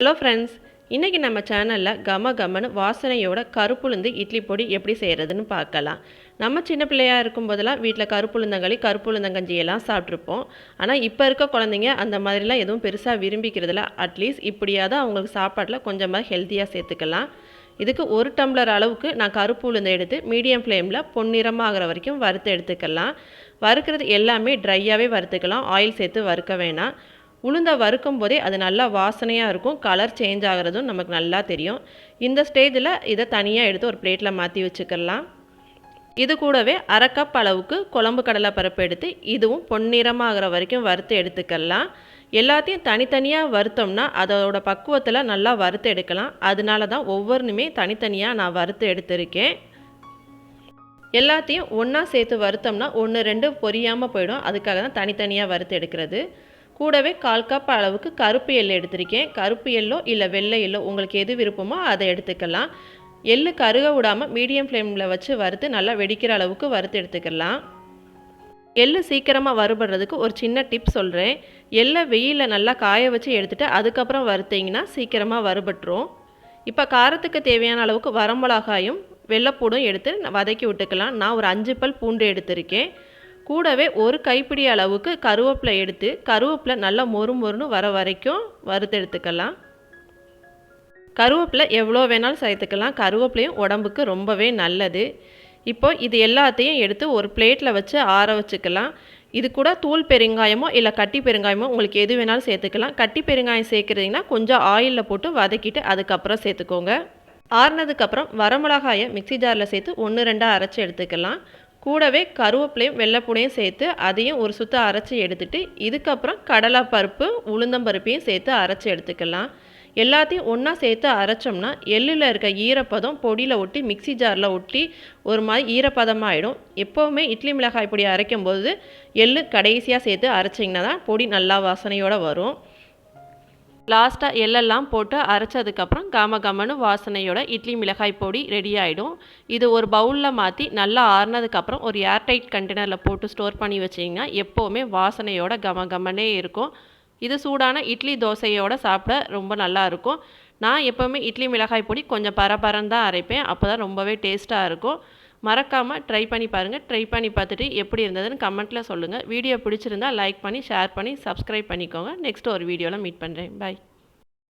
Hello friends இன்றைக்கி நம்ம சேனலில் கம கமனு வாசனையோட கருப்புளுந்து இட்லி பொடி எப்படி செய்கிறதுன்னு பார்க்கலாம். நம்ம சின்ன பிள்ளையாக இருக்கும்போதெல்லாம் வீட்டில் கருப்புளுந்தங்களி கருப்புளுந்தங்கஞ்சி எல்லாம் சாப்பிட்ருப்போம் ஆனால் இப்போ இருக்க குழந்தைங்க அந்த மாதிரிலாம் எதுவும் பெருசாக விரும்பிக்கிறதில்ல. அட்லீஸ்ட் இப்படியாவது அவங்களுக்கு சாப்பாட்டில் கொஞ்சமாக ஹெல்த்தியாக சேர்த்துக்கலாம். இதுக்கு ஒரு டம்ளர் அளவுக்கு நான் கருப்பு உளுந்தை எடுத்து மீடியம் ஃப்ளேமில் பொன்னிறமாகிற வரைக்கும் வறுத்து எடுத்துக்கலாம். வறுக்கிறது எல்லாமே ட்ரையாகவே வறுத்துக்கலாம். ஆயில் சேர்த்து வறுக்க வேணாம். உளுந்தை வறுக்கும் போதே அது நல்லா வாசனையாக இருக்கும். கலர் சேஞ்ச் ஆகிறதும் நமக்கு நல்லா தெரியும். இந்த ஸ்டேஜில் இதை தனியாக எடுத்து ஒரு பிளேட்டில் மாற்றி வச்சுக்கலாம். இது கூடவே அரை கப் அளவுக்கு குழம்பு கடலை பருப்பு எடுத்து இதுவும் பொன்னிறமாகிற வரைக்கும் வறுத்து எடுத்துக்கலாம். எல்லாத்தையும் தனித்தனியாக வறுத்தோம்னா அதோட பக்குவத்தில் நல்லா வறுத்து எடுக்கலாம். அதனால தான் ஒவ்வொன்றுமே தனித்தனியாக நான் வறுத்து எடுத்திருக்கேன். எல்லாத்தையும் ஒன்றா சேர்த்து வறுத்தோம்னா ஒன்று ரெண்டு பொரியாமல் போயிடும். அதுக்காக தான் தனித்தனியாக வறுத்து எடுக்கிறது. கூடவே கால் கப் அளவுக்கு கருப்பு எள்ளு எடுத்திருக்கேன். கருப்பு எல்லோ இல்லை வெள்ளை எல்லோ உங்களுக்கு எது விருப்பமோ அதை எடுத்துக்கலாம். எள்ளு கருக விடாமல் மீடியம் ஃப்ளேமில் வச்சு வறுத்து நல்லா வெடிக்கிற அளவுக்கு வறுத்து எடுத்துக்கலாம். எள்ளு சீக்கிரமாக வறுபடுறதுக்கு ஒரு சின்ன டிப் சொல்கிறேன் எள்ளை வெயிலில் நல்லா காய வச்சு எடுத்துகிட்டு அதுக்கப்புறம் வறுத்தீங்கன்னா சீக்கிரமாக வறுபட்டுரும். இப்போ காரத்துக்கு தேவையான அளவுக்கு வரமிளகாயும் வெள்ளைப்பூடும் எடுத்து வதக்கி விட்டுக்கலாம். நான் ஒரு அஞ்சு பல் பூண்டு எடுத்திருக்கேன். கூடவே ஒரு கைப்பிடி அளவுக்கு கருவேப்பிலை எடுத்து கருவேப்பிலை நல்லா மொறு மொறுன்னு வர வரைக்கும் வறுத்து எடுத்துக்கலாம் கருவேப்பிலை எவ்வளோ வேணாலும் சேர்த்துக்கலாம் கருவேப்பிலையும் உடம்புக்கு ரொம்பவே நல்லது. இப்போ இது எல்லாத்தையும் எடுத்து ஒரு பிளேட்டில் வச்சு ஆற வச்சுக்கலாம். இது கூட தூள் பெருங்காயமோ இல்லை கட்டி பெருங்காயமோ உங்களுக்கு எது வேணாலும் சேர்த்துக்கலாம். கட்டி பெருங்காயம் சேர்க்குறீங்கன்னா கொஞ்சம் ஆயிலில் போட்டு வதக்கிட்டு அதுக்கப்புறம் சேர்த்துக்கோங்க. ஆறுனதுக்கப்புறம் வரமிளகாயை மிக்சி ஜாரில் சேர்த்து ஒன்று ரெண்டாக அரைச்சி எடுத்துக்கலாம். கூடவே கருவேப்பிலையும் வெள்ளைப்பூடையும் சேர்த்து அதையும் ஒரு சுத்தம் அரைச்சி எடுத்துட்டு இதுக்கப்புறம் கடலை பருப்பு உளுந்தம்பருப்பையும் சேர்த்து அரைச்சி எடுத்துக்கலாம். எல்லாத்தையும் ஒன்றா சேர்த்து அரைச்சோம்னா எள்ளில் இருக்க ஈரப்பதம் பொடியில் ஒட்டி மிக்சி ஜாரில் ஒட்டி ஒரு மாதிரி ஈரப்பதமாகிடும் எப்போவுமே இட்லி மிளகாய் பொடி அரைக்கும் போது எள்ளு கடைசியாக சேர்த்து அரைச்சிங்கன்னா தான் பொடி நல்லா வாசனையோடு வரும். லாஸ்ட்டாக எள்ளெல்லாம் போட்டு அரைச்சதுக்கப்புறம் கம கமனு வாசனையோட இட்லி மிளகாய் பொடி ரெடி ஆகிடும் இது ஒரு பவுலில் மாற்றி நல்லா ஆறுனதுக்கப்புறம் ஒரு ஏர்டைட் கண்டெய்னரில் போட்டு ஸ்டோர் பண்ணி வச்சிங்கன்னா எப்போவுமே வாசனையோட கம கமனே இருக்கும். இது சூடான இட்லி தோசையோட சாப்பிட ரொம்ப நல்லா இருக்கும். நான் எப்போவுமே இட்லி மிளகாய் பொடி கொஞ்சம் பரபரன்னு தான் அரைப்பேன். அப்போ தான் ரொம்பவே டேஸ்ட்டாக இருக்கும். மறக்காமல் ட்ரை பண்ணி பாருங்கள் ட்ரை பண்ணி பார்த்துட்டு எப்படி இருந்ததுன்னு கமெண்ட்டில் சொல்லுங்கள் வீடியோ பிடிச்சிருந்தா லைக் பண்ணி ஷேர் பண்ணி சப்ஸ்கிரைப் பண்ணிக்கோங்க. நெக்ஸ்ட் ஒரு வீடியோவில் மீட் பண்ணுறேன் பாய்